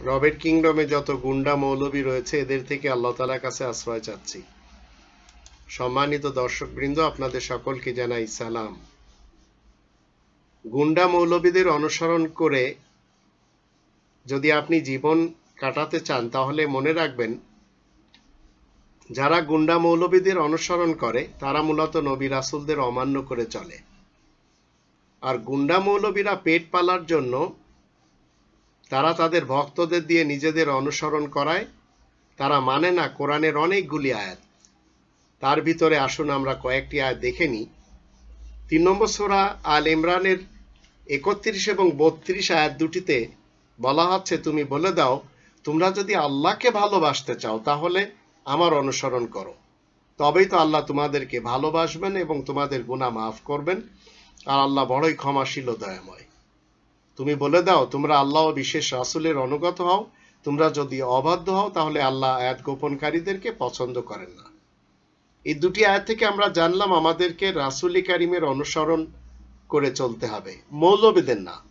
রবের কিংডমে যত গুন্ডা মৌলবী রয়েছে, এদের থেকে আল্লাহ তালার কাছে আশ্রয় চাচ্ছি। সম্মানিত দর্শকবৃন্দ, আপনাদের সকলকে জানাই সালাম। গুন্ডা মৌলবীদের অনুসরণ করে যদি আপনি জীবন কাটাতে চান, তাহলে মনে রাখবেন, যারা গুন্ডা মৌলবীদের অনুসরণ করে, তারা মূলত নবী রাসুলদের অমান্য করে চলে। আর গুন্ডা মৌলবীরা পেট পালার জন্য তারা তাদের ভক্তদের দিয়ে নিজেদের অনুসরণ করায়। তারা মানে না কোরআনের অনেকগুলি আয়াত। তার ভিতরে আসুন আমরা কয়েকটি আয়াত দেখে নিই। তিন নম্বর সোরা আল ইমরানের একত্রিশ এবং বত্রিশ আয়াত দুটিতে বলা হচ্ছে, তুমি বলে দাও, তোমরা যদি আল্লাহকে ভালোবাসতে চাও তাহলে আমার অনুসরণ করো। তবেই তো আল্লাহ তোমাদেরকে ভালোবাসবেন এবং তোমাদের গুণা মাফ করবেন। আর আল্লাহ বড়ই ক্ষমাশীল দয়াময়। তুমি বলে দাও, তোমরা আল্লাহ ও বিশেষ রাসুলের অনুগত হও। তোমরা যদি অবাধ্য হও, তাহলে আল্লাহ আয়াত গোপনকারীদেরকে পছন্দ করেন না। এই দুটি আয়াত থেকে আমরা জানলাম আমাদেরকে রাসুলি কারিমের অনুসরণ করে চলতে হবে। মৌলবেদের না।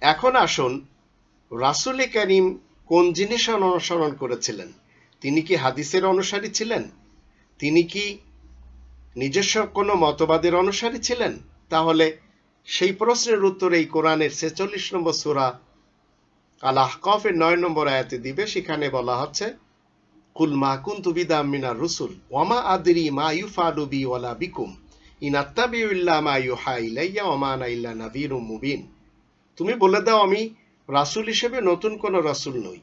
এখন আসুন, রাসুলি কারিম কোন জিনিস অনুসরণ করেছিলেন? তিনি কি হাদিসের অনুসারী ছিলেন? তিনি কি নিজস্ব কোনো মতবাদের অনুসারী ছিলেন? তাহলে সেই প্রশ্নের উত্তর এই কোরআনের ছেচল্লিশ নম্বর সুরা আল আহকফের নয় নম্বর আয়াতে দিবে। সেখানে বলা হচ্ছে, কুল মা কুন্তু বিদাম মিনার রুসুল ওয়ামা আদরি মা ইউফালু বি ওয়ালা বিকুম, ইন আত্তাবিউ ইল্লা মা ইউহা ইলাইয়া ওমা ইল্লা নাযীরুম মুবিন। তুমি বলে দাও, আমি রাসূল হিসেবে নতুন কোনো রাসূল নই।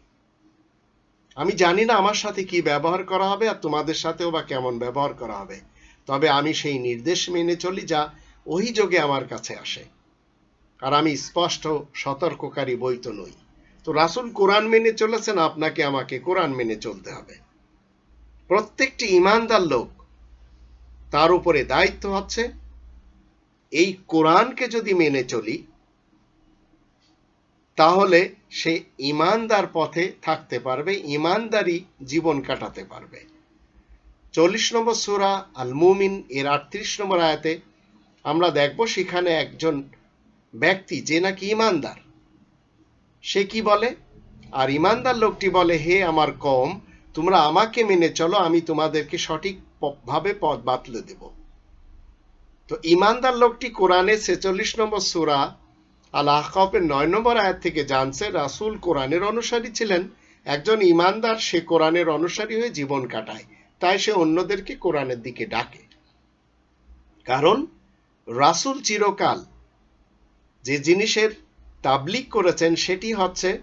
আমি জানি না আমার সাথে কি ব্যবহার করা হবে আর তোমাদের সাথেও বা কেমন ব্যবহার করা হবে। তবে আমি সেই নির্দেশ মেনে চলি যা ওই যোগে আমার কাছে আসে। আর আমি স্পষ্ট, সতর্ককারী বই তো নই। তো রাসুল কোরআন মেনে চলেছেন, আপনাকে আমাকে কোরআন মেনে চলতে হবে। প্রত্যেকটি ইমানদার লোক তার উপরে দায়িত্ব হচ্ছে এই কোরআনকে যদি মেনে চলি, তাহলে সে ইমানদার পথে থাকতে পারবে ইমানদারি জীবন কাটাতে পারবে। চল্লিশ নম্বর সুরা আল মুমিন এর আটত্রিশ নম্বর আয়াতে আমরা দেখব সেখানে একজন ব্যক্তি যে নাকি ইমানদার। সে কি বলে? আর ইমানদার লোকটি বলে, হে আমার কম তোমরা আমাকে মেনে চলো, আমি তোমাদেরকে সঠিক ভাবে পথ বাতলে দেব। তো ইমানদার লোকটি কোরআনের ছেচল্লিশ নম্বর সুরা আল আহকাফের নয় নম্বর আয়াত থেকে জানছে, রাসুল কোরআনের অনুসারী ছিলেন। একজন ইমানদার, সে কোরআনের অনুসারী হয়ে জীবন কাটায়, তাই সে অন্যদেরকে কোরআনের দিকে ডাকে। কারণ রাসুল চিরকাল যে জিনিসের তাবলিক করেছেন সেটি হচ্ছে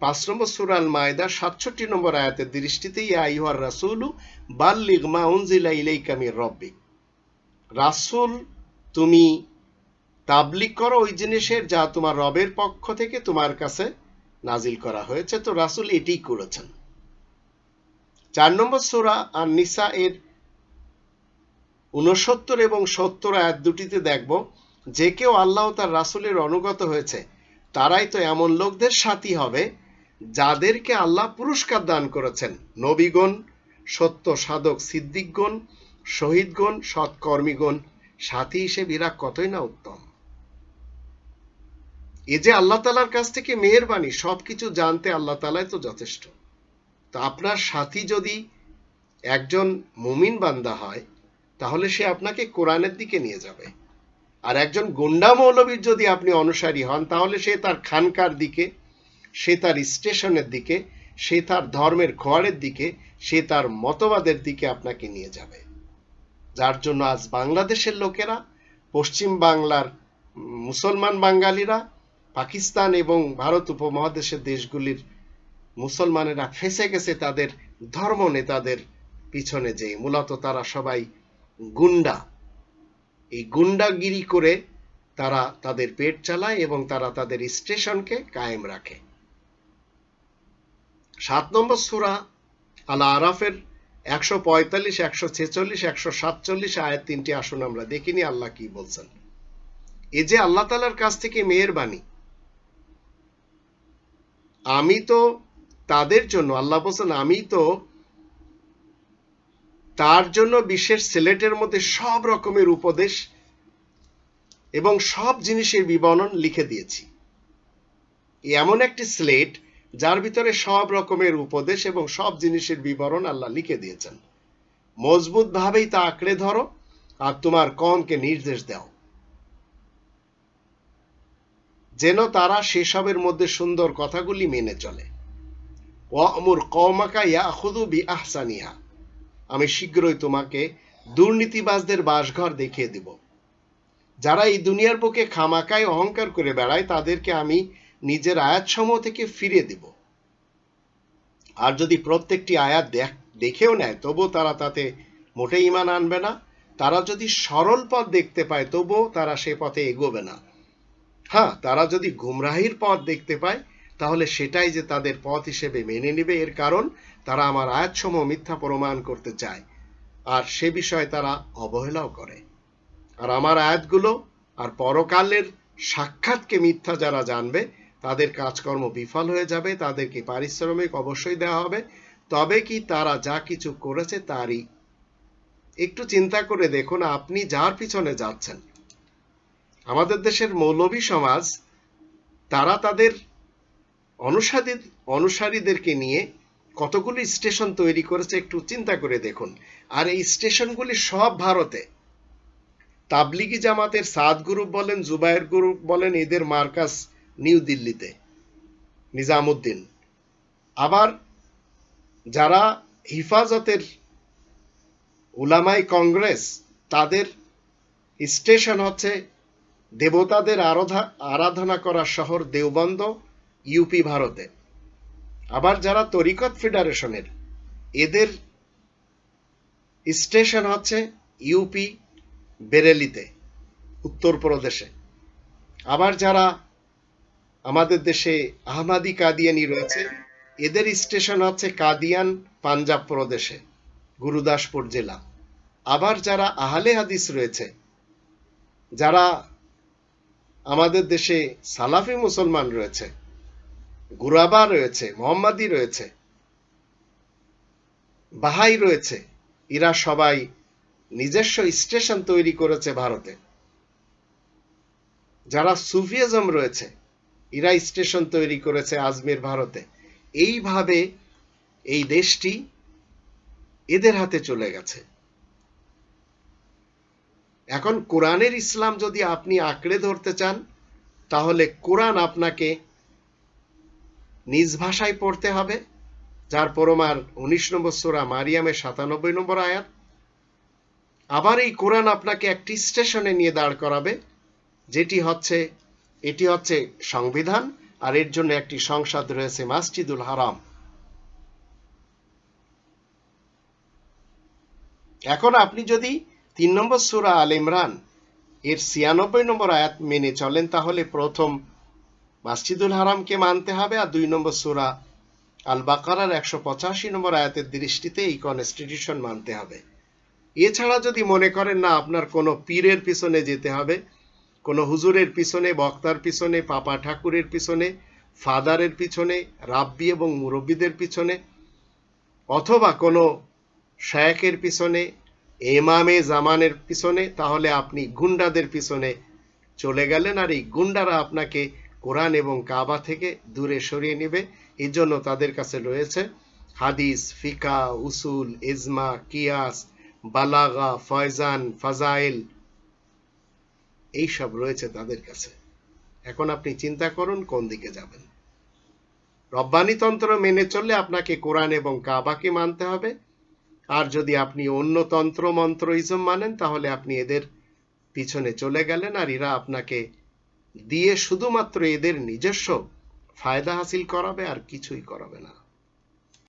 পাঁচ নম্বর সুরাল মায়দা সাতষট্টি নম্বর আয়াতের দৃষ্টিতে আইহার রাসুলু বাল্লিগ মা উনজিলা ইলাইকামির রব্বিক। রাসুল, তুমি তাবলিক করো ওই জিনিসের যা তোমার রবের পক্ষ থেকে তোমার কাছে নাজিল করা হয়েছে। তো রাসুল এটি করেছেন। চার নম্বর সুরা আর নিসা এর উনসত্তর এবং সত্তর আয়াত দুটিতে দেখব, যে কেউ আল্লাহ তার রাসুলের অনুগত হয়েছে, তারাই তো এমন লোকদের সাথী হবে, যাদেরকে আল্লাহ পুরস্কার দান করেছেন। নবীগণ, সত্য সাধক সিদ্দিকগণ, শহীদগণ, সৎকর্মীগণ, সাথী হিসেবে এরা কতই না উত্তম? এ যে আল্লাহ তালার কাছ থেকে মেহরবানি, সবকিছু জানতে আল্লাহ তালাই তো যথেষ্ট। তো আপনার সাথী যদি একজন মুমিন বান্দা হয় তাহলে সে আপনাকে কোরআনের দিকে নিয়ে যাবে। আর একজন গুন্ডা মৌলবীর যদি আপনি অনুসারী হন, তাহলে সে তার খানকার দিকে, সে তার স্টেশনের দিকে, সে তার ধর্মের খোয়ারের দিকে, সে তার মতবাদের দিকে আপনাকে নিয়ে যাবে। যার জন্য আজ বাংলাদেশের লোকেরা, পশ্চিম বাংলার মুসলমান বাঙালিরা, পাকিস্তান এবং ভারত উপমহাদেশের দেশগুলির মুসলমানেরা ফেসে গেছে তাদের ধর্ম নেতাদের পিছনে যে মূলত তারা সবাই গুন্ডা। এই গুন্ডাগিরি করে তারা তাদের পেট চালায় এবং তারা তাদের স্টেশনকে কায়েম রাখে। সাত নম্বর সুরা আল আরাফের একশো পঁয়তাল্লিশ, একশো ছেচল্লিশ, একশো সাতচল্লিশ আয়ের তিনটি আসন আমরা দেখিনি, আল্লাহ কি বলছেন? এ যে আল্লাহ তালার কাছ থেকে মেহরবানি। আমি তো তাদের জন্য, আল্লাহ বলছেন, আমি তো তার জন্য বিশ্বের সিলেটের মধ্যে সব রকমের উপদেশ এবং সব জিনিসের বিবরণ লিখে দিয়েছি। এমন একটি স্লেট যার ভিতরে সব রকমের উপদেশ এবং সব জিনিসের বিবরণ আল্লাহ লিখে দিয়েছেন। মজবুত ভাবেই তা আঁকড়ে ধরো আর তোমার কমকে নির্দেশ দাও। যেন তারা সেসবের মধ্যে সুন্দর কথাগুলি মেনে চলে। ওয়ামুর কওমাকা ইয়াখুদু বি আহসানিহা আমি শীঘ্রই তোমাকে দুর্নীতিবাজদের বাসঘর দেখিয়ে দিব। যারা এই দুনিয়ার বুকে খামাকায় অহংকার করে বেড়ায়, তাদেরকে আমি নিজের আয়াতসমূহ থেকে ফিরিয়ে দিব। আর যদি প্রত্যেকটি আয়াত দেখেও নেয়, তবু তারা তাতে মোটে ইমান আনবে না। তারা যদি সরল পথ দেখতে পায়, তবুও তারা সে পথে এগোবে না। হ্যাঁ তারা যদি গুমরাহির পথ দেখতে পায় তাহলে সেটাই যে তাদের পথ হিসেবে মেনে নেবে, এর কারণ তারা আমার আয়াতসমূহ মিথ্যা প্রমাণ করতে চায়। আর সে বিষয়ে তারা অবহেলাও করে। আর আমার আয়াতগুলো আর পরকালের সাক্ষাৎকে মিথ্যা যারা জানবে, তাদের কাজকর্ম বিফল হয়ে যাবে, তাদেরকে পারিশ্রমিক অবশ্যই দেওয়া হবে। তবে কি তারা যা কিছু করেছে তারই? একটু চিন্তা করে দেখুন, আপনি যার পিছনে যাচ্ছেন। আমাদের দেশের মৌলবী সমাজ, তারা তাদের অনুসারী অনুসারীদেরকে নিয়ে কতগুলি স্টেশন তৈরি করেছে একটু চিন্তা করে দেখুন। আর এই স্টেশনগুলি সব ভারতে। তাবলিগি জামাতের সাদ গ্রুপ বলেন, জুবায়ের গ্রুপ বলেন, এদের মার্কাস নিউ দিল্লিতে, নিজামুদ্দিন। আবার যারা হিফাজতের উলামাই কংগ্রেস, তাদের স্টেশন হচ্ছে দেবতাদের আরাধা আরাধনা করা শহর দেওবন্দ ইউপি ভারতে। আবার যারা তরিকত ফেডারেশনের এদের স্টেশন হচ্ছে ইউপি বেরেলিতে, উত্তরপ্রদেশে। আবার যারা আমাদের দেশে আহমাদি কাদিয়ানি রয়েছে, এদের স্টেশন হচ্ছে কাদিয়ান পাঞ্জাব প্রদেশে, গুরুদাসপুর জেলা। আবার যারা আহলে হাদিস রয়েছে, যারা আমাদের দেশে সালাফি মুসলমান রয়েছে গুরাবা রয়েছে, মোহাম্মদী রয়েছে, বাহাই রয়েছে। এরা সবাই নিজস্ব স্টেশন তৈরি করেছে ভারতে। যারা সুফিয়াজম রয়েছে এরা স্টেশন তৈরি করেছে আজমির ভারতে। এইভাবে এই দেশটি এদের হাতে চলে গেছে। এখন কোরআনের ইসলাম যদি আপনি আঁকড়ে ধরতে চান, তাহলে কোরআন আপনাকে নিজ ভাষায় পড়তে হবে, যার পরমার উনিশ নম্বর সোরা মারিয়ামের সাতানব্বই নম্বর আয়াত। আবার এই কোরআন আপনাকে একটি স্টেশনে নিয়ে দাঁড় করাবে, যেটি হচ্ছে, এটি হচ্ছে সংবিধান, আর এর জন্য একটি সংসদ রয়েছে মাসজিদুল হারাম। এখন আপনি যদি তিন নম্বর সুরা আল ইমরান এর ছিয়ানব্বই নম্বর আয়াত মেনে চলেন, তাহলে প্রথম মাসজিদুল হারামকে মানতে হবে আর দুই নম্বর সুরা আল বাকারার একশো পঁচাশি নম্বর আয়াতের দৃষ্টিতে এই কনস্টিটিউশন মানতে হবে। এছাড়া যদি মনে করেন, না, আপনার কোনো পীরের পিছনে যেতে হবে, কোনো হুজুরের পিছনে, বক্তার পিছনে, পাপা ঠাকুরের পিছনে, ফাদারের পিছনে, রাব্বি এবং মুরব্বীদের পিছনে, অথবা কোনো শায়কের পিছনে এমামে জামানের পিছনে, তাহলে আপনি গুন্ডাদের পিছনে চলে গেলেন আর এই গুন্ডারা আপনাকে কোরআন এবং কাবা থেকে দূরে সরিয়ে নেবে। এই জন্য তাদের কাছে রয়েছে হাদিস, ফিকা, উসুল, ইজমা, কিয়াস, বালাগা, ফয়জান, ফাজাইল। এইসব রয়েছে তাদের কাছে। এখন আপনি চিন্তা করুন কোন দিকে যাবেন। রব্বানিতন্ত্র মেনে চললে আপনাকে কোরআন এবং কাবাকে মানতে হবে। আর যদি আপনি অন্য তন্ত্র, মন্ত্র, ইজম মানেন, তাহলে আপনি এদের পিছনে চলে গেলেন আর এরা আপনাকে দিয়ে শুধুমাত্র এদের নিজস্ব ফায়দা হাসিল করাবে আর কিছুই করাবে না।